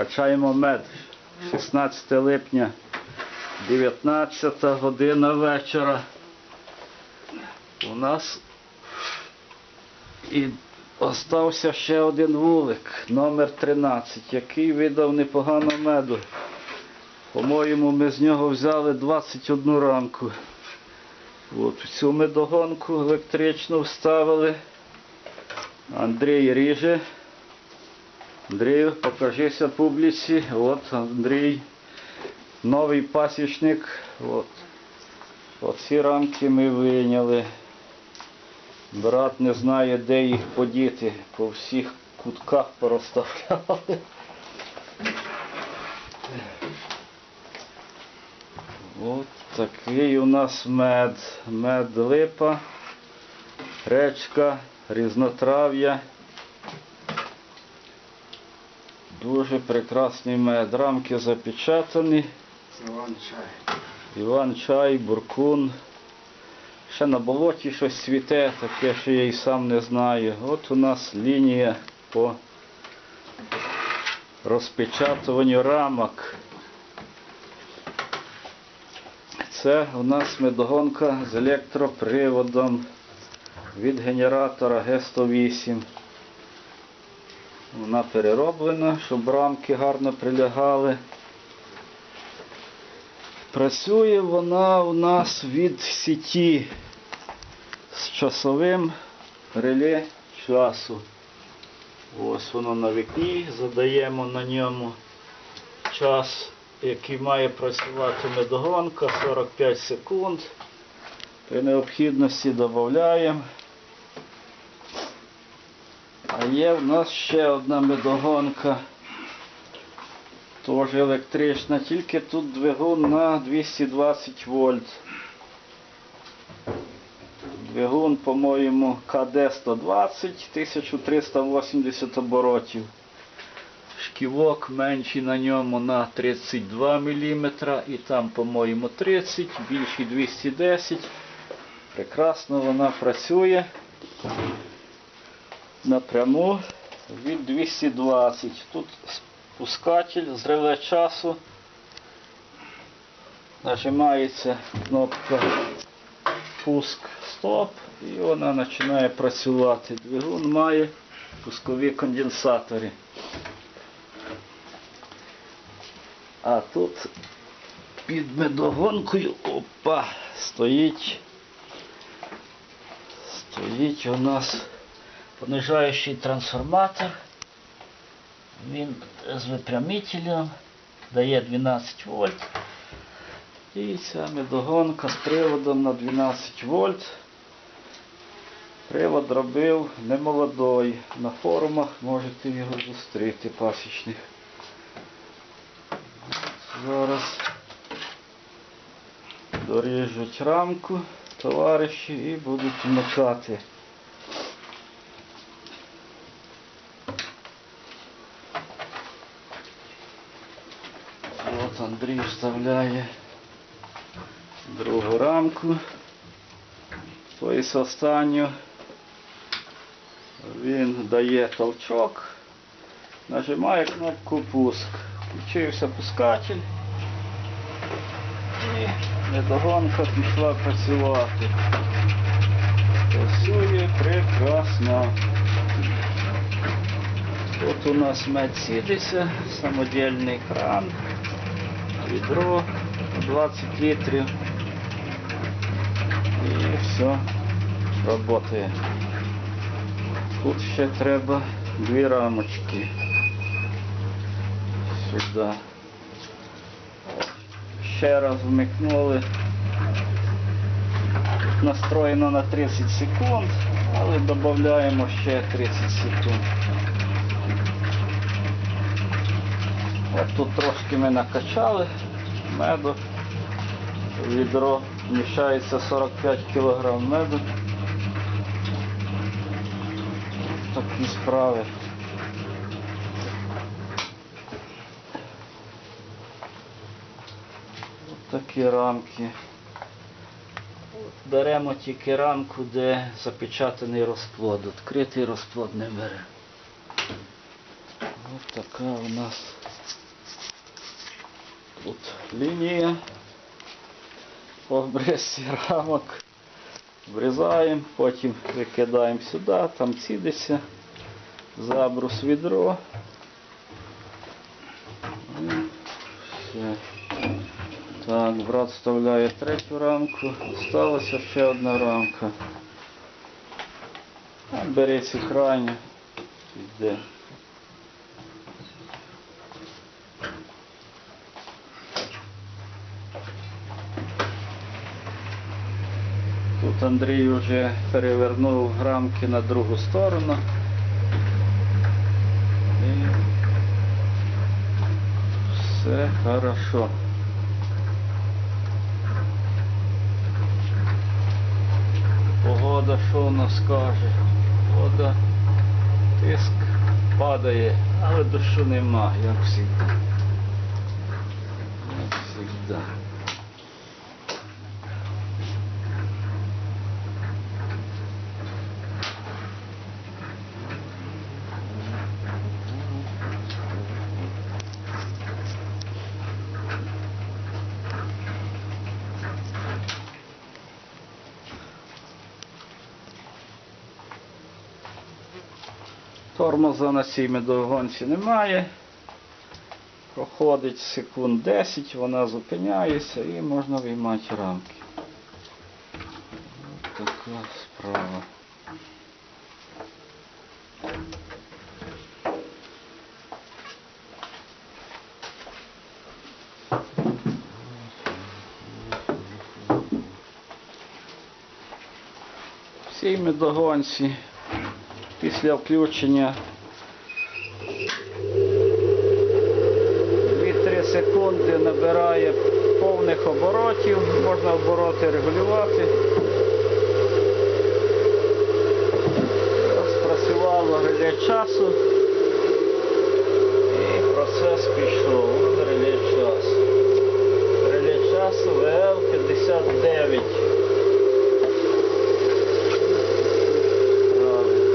Качаємо мед. 16 липня, 19 година вечора. У нас і остався ще один вулик, номер 13, який видав непогано меду. По-моєму, ми з нього взяли 21 рамку. От цю медогонку електричну вставили. Андрій ріже. Андрію, покажися публіці. От Андрій, новий пасічник. От. Оці рамки ми вийняли. Брат не знає, де їх подіти. По всіх кутках порозставляли. От такий у нас мед. Мед липа, речка, різнотрав'я. Дуже прекрасний мед. Рамки запечатані. Іван чай. Іван чай, буркун. Ще на болоті щось цвіте, таке, що я й сам не знаю. От у нас лінія по розпечатуванню рамок. Це у нас медогонка з електроприводом від генератора Г108. Вона перероблена, щоб рамки гарно прилягали. Працює вона у нас від сіті з часовим реле часу. Ось воно на вікні, задаємо на ньому час, який має працювати медогонка, 45 секунд. При необхідності додаємо. А є в нас ще одна медогонка. Теж електрична, тільки тут двигун на 220 вольт. Двигун, по-моєму, КД-120, 1380 оборотів. Шківок менший на ньому на 32 мм і там, по-моєму, 30, більший 210. Прекрасно вона працює напряму від 220. Тут спускатель з реле часу. Нажимається кнопка пуск стоп і вона починає працювати. Двигун має пускові конденсатори. А тут під медогонкою опа, стоїть стоїть у нас понижаючий трансформатор. Він з випрямителем дає 12 вольт. І ця медогонка з приводом на 12 вольт. Привод робив немолодой. На форумах можете його зустріти пасічних. Зараз доріжуть рамку товариші і будуть вмикати. От Андрій вставляє другу рамку. Тобто останню. Він дає толчок, нажимає кнопку пуск. Включився пускатель і недогонка пішла працювати. Працює прекрасно. Тут у нас сідиться, самодільний кран, відро 20 літрів. І все працює. Тут ще треба дві рамочки. Сюди. Ще раз вмикнули. Настроєно на 30 секунд, але додаємо ще 30 секунд. От тут трошки ми накачали меду. Відро вміщається 45 кг меду. Такі справи. От такі рамки. Беремо тільки рамку, де запечатаний розплод. Відкритий розплод не бере. Ось така у нас Тут лінія по обрізці рамок. Врізаємо, потім викидаємо сюди, там цідиться, забрус відро. Все. Так, брат вставляє третю рамку. Осталася ще одна рамка. Береться крайня. Йде. Тут Андрій вже перевернув рамки на другу сторону. І все хорошо. Погода що у нас каже? Вода, тиск падає, але дощу нема, як завжди. Як завжди. Тормоза на цій медогонці немає. Проходить секунд 10, вона зупиняється і можна виймати рамки. Ось така справа. В медогонці після включення. 2-3 секунди набирає повних оборотів, можна обороти регулювати. Спрацювало реле часу і процес пішов. Вон реле часу. Реле часу ВЛ-59. Правильно.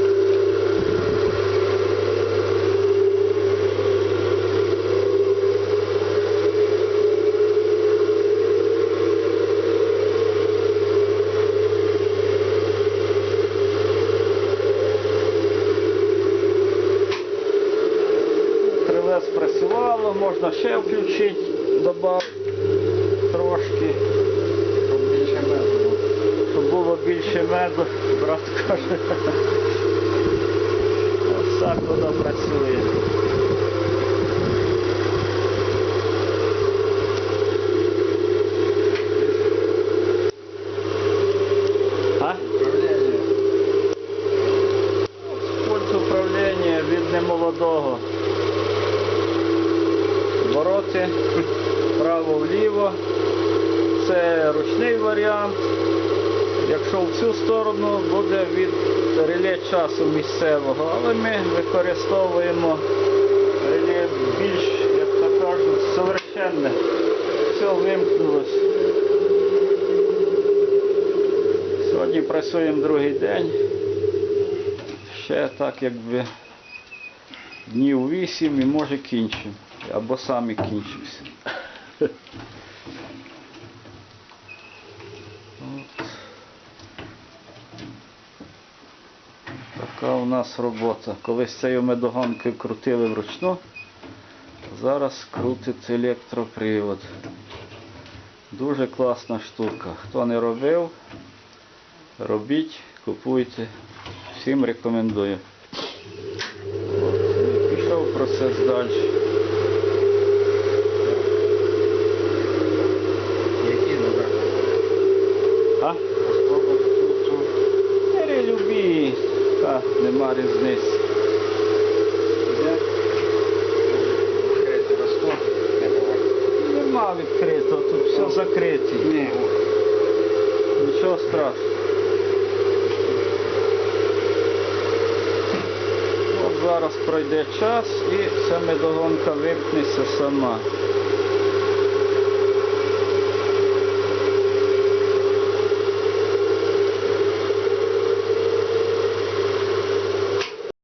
Криле спрацювало, можна ще включити, додати трошки, Щоб більше меду. було. щоб було більше меду, брат каже. Ось так воно працює. Вправо-вліво. Це ручний варіант. Якщо в цю сторону буде від реле часу місцевого, але ми використовуємо реле більш, як то кажуть, совершенне. Все вимкнулось. Сьогодні працюємо другий день. Ще так якби днів вісім і може кінчимо. Або самі кінчимося. От. Така у нас робота. Колись цією медогонкою крутили вручну, зараз крутить електропривод. Дуже класна штука. Хто не робив, робіть, купуйте. Всім рекомендую. Пішов процес далі. Які добре. А? Розпробувати тут, тут. Бери любі, та нема різниці. Де? Відкрити розклад. Не давай. Нема відкритого, тут все закрите. Ні. Нічого зараз пройде час і ця медогонка вимкнеться сама.